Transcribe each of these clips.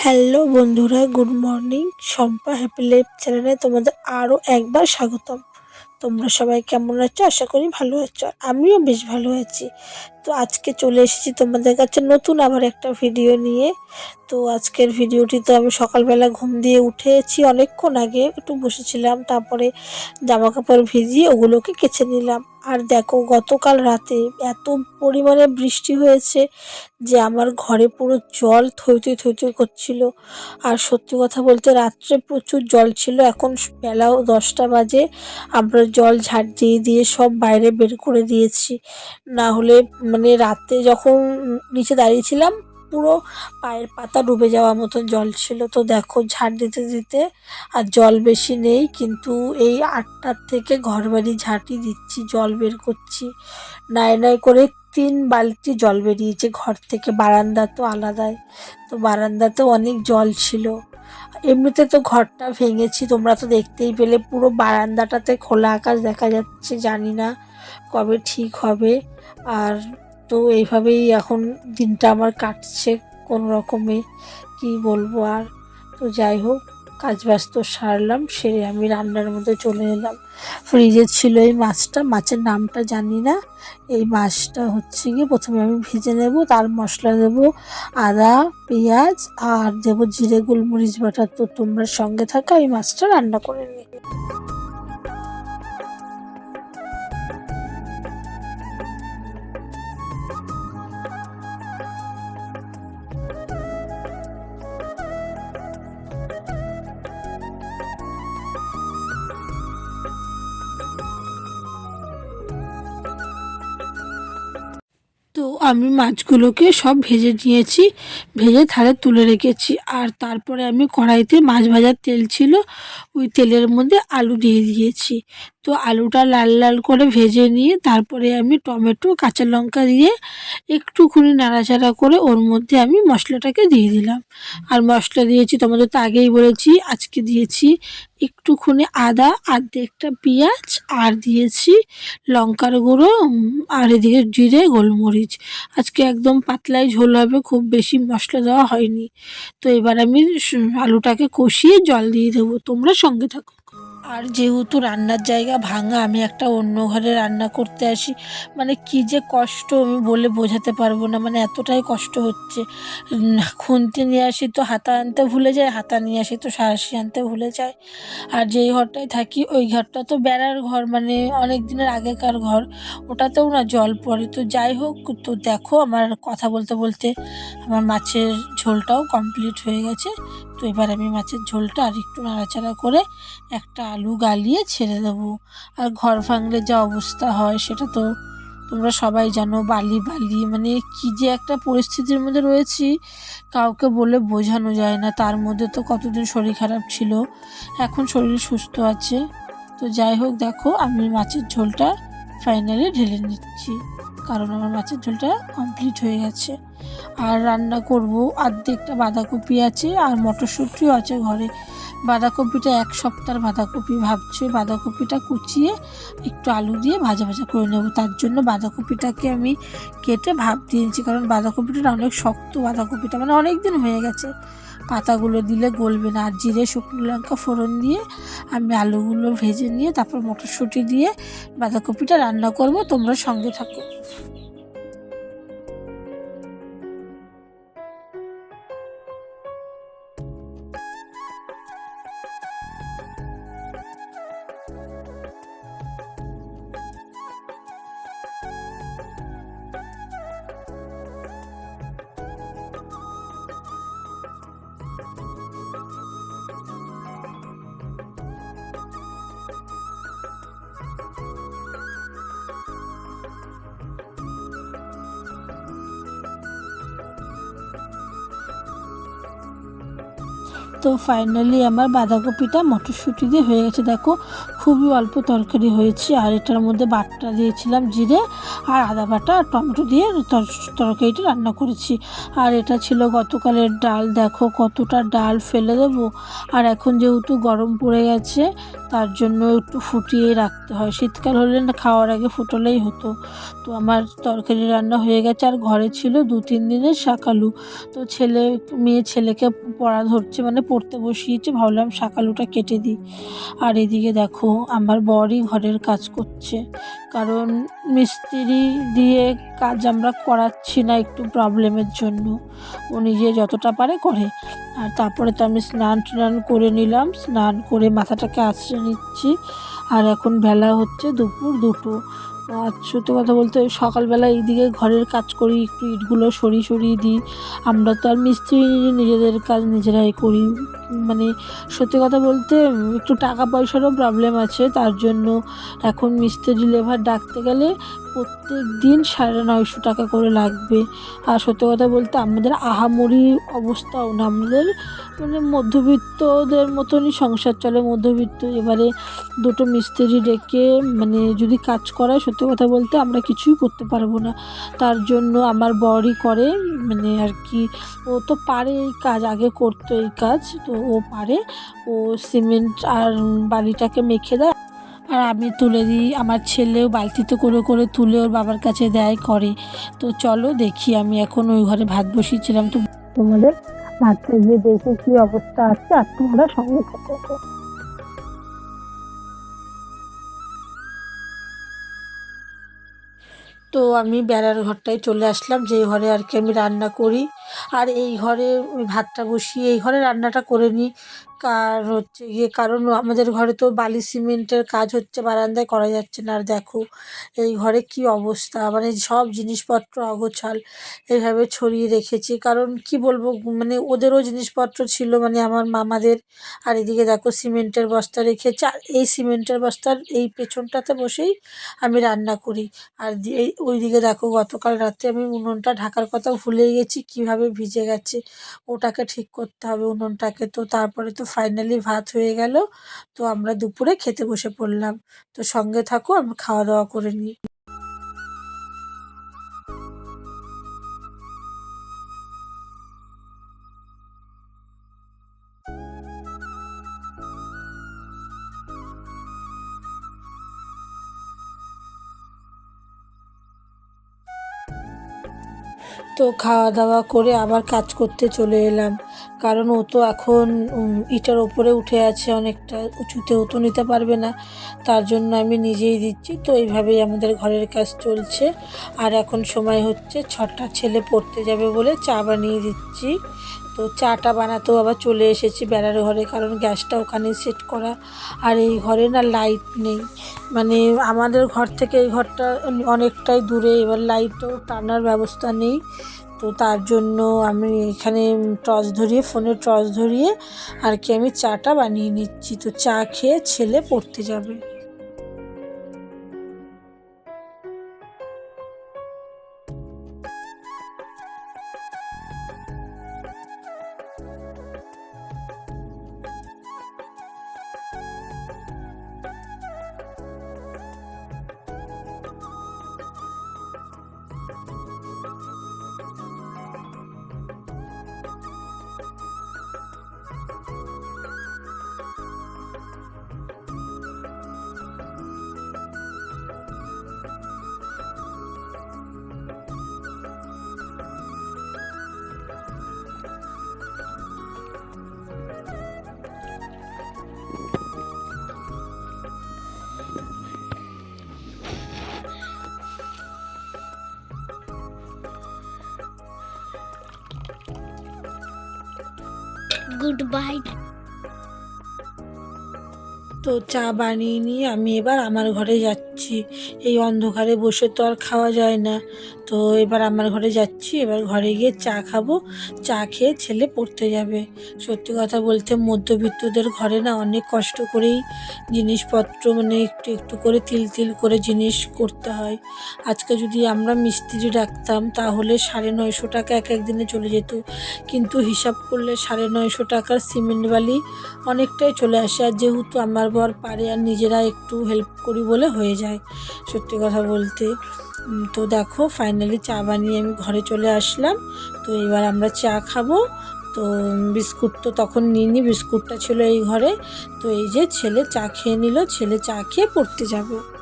Hello বন্ধুরা, good morning. Shampa happy life চ্যানেলে তোমাদের আরও একবার স্বাগতম। তোমরা সবাই কেমন আছো? আশা করি ভালো আছো। আমিও বেশ ভালো আছি। তো আজকে চলে এসেছি তোমাদের কাছে নতুন আবার একটা ভিডিও নিয়ে। তো আজকের ভিডিওটি তো আমি সকালবেলা ঘুম দিয়ে উঠেছি অনেকক্ষণ আগে, একটু বসেছিলাম, তারপরে জামা কাপড় ভিজিয়ে ওগুলোকে কেচে নিলাম। আর দেখো, গতকাল রাতে এত পরিমাণে বৃষ্টি হয়েছে যে আমার ঘরে পুরো জল থই থই থই থই করছিল। আর সত্যি কথা বলতে রাত্রে প্রচুর জল ছিল, এখন বেলাও দশটা বাজে। আমরা জল ঝাড় দিয়ে দিয়ে সব বাইরে বের করে দিয়েছি। না হলে মানে রাতে যখন নিচে দাঁড়িয়েছিলাম, পুরো পায়ের পাতা ডুবে যাওয়ার মতন জল ছিল। তো দেখো, ঝাড় দিতে দিতে আর জল বেশি নেই, কিন্তু এই আটটার থেকে ঘর বাড়ি ঝাঁটি দিচ্ছি, জল বের করছি। নাই নাই করে তিন বালতি জল বেরিয়েছে ঘর থেকে। বারান্দা তো আলাদাই। তো বারান্দাতেও অনেক জল ছিল। এমনিতে তো ঘরটা ভেঙেছি, তোমরা তো দেখতেই পেলে, পুরো বারান্দাটাতে খোলা আকাশ দেখা যাচ্ছে, জানি না। কবে ঠিক হবে? আর তো এইভাবেই এখন দিনটা আমার কাটছে কোনো রকমে, কি বলব আর? তো যাই হোক, কাজ ব্যস্ত সারলাম, সেরে আমি রান্নার মধ্যে চলে এলাম। ফ্রিজে ছিল এই মাছটা, মাছের নামটা জানি না। এই মাছটা হচ্ছে গিয়ে প্রথমে আমি ভেজে নেব, তার মশলা দেব আদা, পেঁয়াজ, আর দেবো জিরে, গোলমরিচ বাটা। তো তোমরা সঙ্গে থাকা, এই মাছটা রান্না করে নিই আমি মাছগুলোকে সব ভেজে নিয়েছি। ভেজে থালে তুলে রেখেছি। আর তারপরে আমি কড়াইতে মাছ ভাজার তেল ছিল, ওই তেলের মধ্যে আলু দিয়ে দিয়েছি। তো আলুটা লাল লাল করে ভেজে নিয়ে তারপরে আমি টমেটো, কাঁচা লঙ্কা দিয়ে একটুখানি নাড়াচাড়া করে ওর মধ্যে আমি মশলাটাকে দিয়ে দিলাম। আর মশলা দিয়েছি, তোমাদের তো আগেই বলেছি, আজকে দিয়েছি একটুখানি আদা, আর্ধেকটা পেঁয়াজ, আর দিয়েছি লঙ্কার গুঁড়ো আর এদিকে জিরে, গোলমরিচ। আজকে একদম পাতলাই ঝোল হবে, খুব বেশি মশলা দেওয়া হয়নি। তো এবার আমি আলুটাকে কষিয়ে জল দিয়ে দেবো। তোমরা সঙ্গে থাকো। আর যেহেতু রান্নার জায়গা ভাঙা, আমি একটা অন্য ঘরে রান্না করতে আসি। মানে কি যে কষ্ট আমি বলে বোঝাতে পারব না মানে এতটাই কষ্ট হচ্ছে। খুন্তি নিয়ে আসি তো হাতা আনতে ভুলে যায়, হাতা নিয়ে আসি তো সারাশি আনতে ভুলে যায়। আর যেই ঘরটায় থাকি, ওই ঘরটা তো বেড়ার ঘর মানে অনেক দিনের আগেকার ঘর। ওটাতেও না জল পড়ে। তো যাই হোক, তো দেখো আমার কথা বলতে বলতে আমার মাছের ঝোলটাও কমপ্লিট হয়ে গেছে। তো এবার আমি মাছের ঝোলটা আর একটু নাড়াচাড়া করে একটা আলু গালিয়ে ছেড়ে দেবো। আর ঘর ভাঙলে যা অবস্থা হয় সেটা তো তোমরা সবাই জানো, বালি বালি। মানে কি যে একটা পরিস্থিতির মধ্যে রয়েছি, কাউকে বলে বোঝানো যায় না। তার মধ্যে তো কতদিন শরীর খারাপ ছিল, এখন শরীর সুস্থ আছে। তো যাই হোক, দেখো, আমি মাছের ঝোলটা ফাইনালি ঢেলে নিচ্ছি। কারণ আমার মাছের ঝোলটা কমপ্লিট হয়ে গেছে। আর রান্না করব। আর্ধেকটা বাঁধাকপি আছে আর মটরশুঁটিও আছে ঘরে। বাঁধাকপিটা এক সপ্তাহ বাঁধাকপি ভাবছি, বাঁধাকপিটা কুচিয়ে একটু আলু দিয়ে ভাজা ভাজা করে নেব। তার জন্য বাঁধাকপিটাকে আমি কেটে ভাব দিয়েছি কারণ বাঁধাকপিটা অনেক শক্ত বাঁধাকপিটা মানে অনেক দিন হয়ে গেছে। পাতাগুলো দিলে গলবে না, আর জিরে, শুকনো লঙ্কা ফোড়ন দিয়ে আমি আলুগুলো ভেজে নিয়ে তারপর মটরশুঁটি দিয়ে বাঁধাকপিটা রান্না করব, তোমরা সঙ্গে থাকো। তো ফাইনালি আমার বাঁধাকপিটা মটরশুঁটি দিয়ে হয়ে গেছে। দেখো, খুবই অল্প তরকারি হয়েছে। আর এটার মধ্যে বাটটা দিয়েছিলাম জিরে আর আদা বাটা আর টমেটো দিয়ে তরকারিটা রান্না করেছি। আর এটা ছিল গতকালের ডাল। দেখো কতটা ডাল ফেলে দেবো। আর এখন যেহেতু গরম পড়ে গেছে, তার জন্য একটু ফুটিয়ে রাখতে হয়। শীতকাল হলে না খাওয়ার আগে ফুটোলেই হতো। তো আমার তরকারি রান্না হয়ে গেছে। আর ঘরে ছিল দু তিন দিনের শাকালু তো ছেলে, মেয়ে ছেলেকে পড়া ধরছে মানে পড়তে বসিয়েছে, ভাবলাম শাকালুটা কেটে দিই। আর এদিকে দেখো, আমার বরই ঘরের কাজ করছে। কারণ মিস্ত্রি দিয়ে কাজ আমরা করাচ্ছি না একটু প্রবলেমের জন্য। ও নিজে যতটা পারে করে। আর তারপরে তো আমি স্নান টান করে নিলাম, স্নান করে মাথাটাকে আশ্রয় নিচ্ছি। আর এখন বেলা হচ্ছে দুপুর দুটো। আর সত্যি কথা বলতে সকালবেলা এইদিকে ঘরের কাজ করি, একটু ইটগুলো সরিয়ে সরিয়ে দিই। আমরা তো আর মিস্ত্রি নিজেদের কাজ নিজেরাই করি। মানে সত্যি কথা বলতে একটু টাকা পয়সারও প্রবলেম আছে। তার জন্য এখন মিস্ত্রি লেবার ডাকতে গেলে প্রত্যেক দিন সাড়ে নয়শো টাকা করে লাগবে। আর সত্যি কথা বলতে আমাদের আহামরি অবস্থাও না। আমাদের মানে মধ্যবিত্তদের মতনই সংসার চলে মধ্যবিত্ত। এবারে দুটো মিস্ত্রি ডেকে মানে যদি কাজ করায়, সত্যি কথা বলতে আমরা কিছুই করতে পারব না। তার জন্য আমার বরই করে মানে আর কি, ও তো পারে এই কাজ, আগে করতো এই কাজ, তো ও পারে। ও সিমেন্ট আর বালিটাকে মেখে দেয়। আর আমি তুলে দিই, আমার ছেলেও বালতিতে করে করে তুলে ওর বাবার কাছে দেয়, করে। তো চলো দেখি, আমি এখন ওই ঘরে ভাত বসিয়েছিলাম। তো তোমাদের ভাতটা গিয়ে দেখে কি অবস্থা আছে, আর তোমরা সঙ্গে থাকো। তো আমি বেড়ার ঘরটায় চলে আসলাম যে ঘরে আর কি আমি রান্না করি। আর এই ঘরে ভাতটা বসিয়ে, এই ঘরে রান্নাটা করে নিই। কার হচ্ছে গিয়ে, কারণ আমাদের ঘরে তো বালি সিমেন্টের কাজ হচ্ছে, বারান্দায় করা যাচ্ছে না। আর দেখো, এই ঘরে কি অবস্থা? মানে সব জিনিসপত্র অগোছাল এইভাবে ছড়িয়ে রেখেছি। কারণ কি বলব মানে ওদেরও জিনিসপত্র ছিল মানে আমার মামাদের। আর এদিকে দেখো, সিমেন্টের বস্তা রেখেছে। আর এই সিমেন্টের বস্তার এই পেছনটাতে বসেই আমি রান্না করি। আর এই ওইদিকে দেখো, গতকাল রাতে আমি উনুনটা ঢাকার কথা ভুলে গেছি, কীভাবে ভিজে গেছে। ওটাকে ঠিক করতে হবে উনুনটাকে। তো তারপরে তো ফাইনালি ভাত হয়ে গেল। তো আমরা দুপুরে খেতে বসে পড়লাম। তো সঙ্গে থাকো আমি খাওয়া দাওয়া করে নিই। তো খাওয়া দাওয়া করে আবার কাজ করতে চলে এলাম। কারণ ও তো এখন ইটার ওপরে উঠে আছে অনেকটা উঁচুতে ও তো নিতে পারবে না। তার জন্য আমি নিজেই দিচ্ছি। তো এইভাবেই আমাদের ঘরের কাজ চলছে। আর এখন সময় হচ্ছে, ছটা ছেলে পড়তে যাবে বলে চা বানিয়ে দিচ্ছি। তো চাটা বানাতেও আবার চলে এসেছি বেড়ার ঘরে, কারণ গ্যাসটা ওখানে সেট করা আর এই ঘরে না লাইট নেই। মানে আমাদের ঘর থেকে এই ঘরটা অনেকটাই দূরে, এবার লাইটও টানার ব্যবস্থা নেই। তো তার জন্য আমি এখানে টর্চ ধরিয়ে, ফোনে টর্চ ধরিয়ে আর কি আমি চাটা বানিয়ে নিচ্ছি। তো চা খেয়ে ছেলে পড়তে যাবে। Goodbye. তো চা বানিয়ে নিয়ে আমি এবার আমার ঘরে যাচ্ছি। যাচ্ছি এই অন্ধকারে বসে তো আর খাওয়া যায় না। তো এবার আমার ঘরে যাচ্ছি, এবার ঘরে গিয়ে চা খাব। চা খেয়ে ছেলে পড়তে যাবে। সত্যি কথা বলতে মধ্যবিত্তদের ঘরে না অনেক কষ্ট করেই জিনিসপত্র মানে একটু একটু করে তিল তিল করে জিনিস করতে হয়। আজকে যদি আমরা মিস্ত্রি ডাকতাম তাহলে সাড়ে নয়শো টাকা এক একদিনে চলে যেত। কিন্তু হিসাব করলে সাড়ে নয়শো টাকার সিমেন্ট বালি অনেকটাই চলে আসে। আর যেহেতু আমার বর পারে আর নিজেরা একটু হেল্প করি বলে হয়ে যায়। সত্যি কথা বলতে। তো দেখো ফাইনালি চা বানিয়ে আমি ঘরে চলে আসলাম। তো এবার আমরা চা খাব। তো বিস্কুট তো তখন নিইনি, বিস্কুটটা ছিল এই ঘরে। তো এই যে ছেলে চা খেয়ে নিল, ছেলে চা খেয়ে পড়তে যাবে।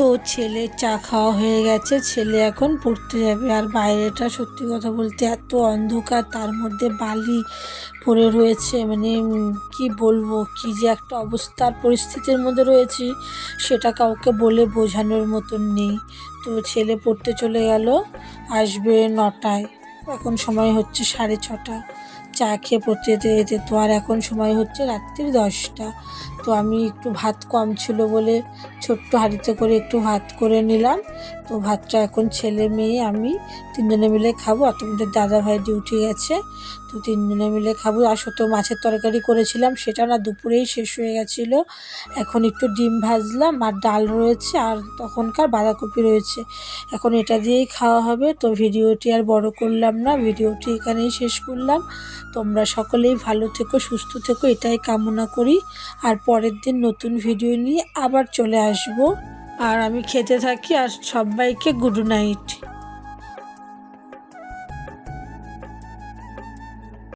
তো ছেলে চা খাওয়া হয়ে গেছে, ছেলে এখন পড়তে যাবে। আর বাইরেটা সত্যি কথা বলতে এত অন্ধকার, তার মধ্যে বালি পড়ে রয়েছে। মানে কি বলব, কি যে একটা অবস্থার পরিস্থিতির মধ্যে রয়েছি, সেটা কাউকে বলে বোঝানোর মতন নেই। তো ছেলে পড়তে চলে গেল, আসবে নটায়। এখন সময় হচ্ছে সাড়ে ছটা। চা খেয়ে পড়তে যেতে যেতে তো আর এখন সময় হচ্ছে রাত্রির দশটা। তো আমি একটু ভাত কম ছিল বলে ছোট্ট হাঁড়িতে করে একটু ভাত করে নিলাম। তো ভাতটা এখন ছেলে মেয়ে, আমি তিনজনে মিলে খাব। আর তোমাদের দাদা ভাই ডিউটি গেছে, তো তিনজনে মিলে খাব। আর তো মাছের তরকারি করেছিলাম, সেটা না দুপুরেই শেষ হয়ে গেছিল। এখন একটু ডিম ভাজলাম, আর ডাল রয়েছে, আর তখনকার বাঁধাকপি রয়েছে। এখন এটা দিয়েই খাওয়া হবে। তো ভিডিওটি আর বড় করলাম না, ভিডিওটি এখানেই শেষ করলাম। তোমরা সকলেই ভালো থেকো, সুস্থ থেকো, এটাই কামনা করি। আর পরের দিন নতুন ভিডিও নিয়ে আবার চলে আসব। আর আমি খেতে থাকি আর সবাইকে গুড নাইট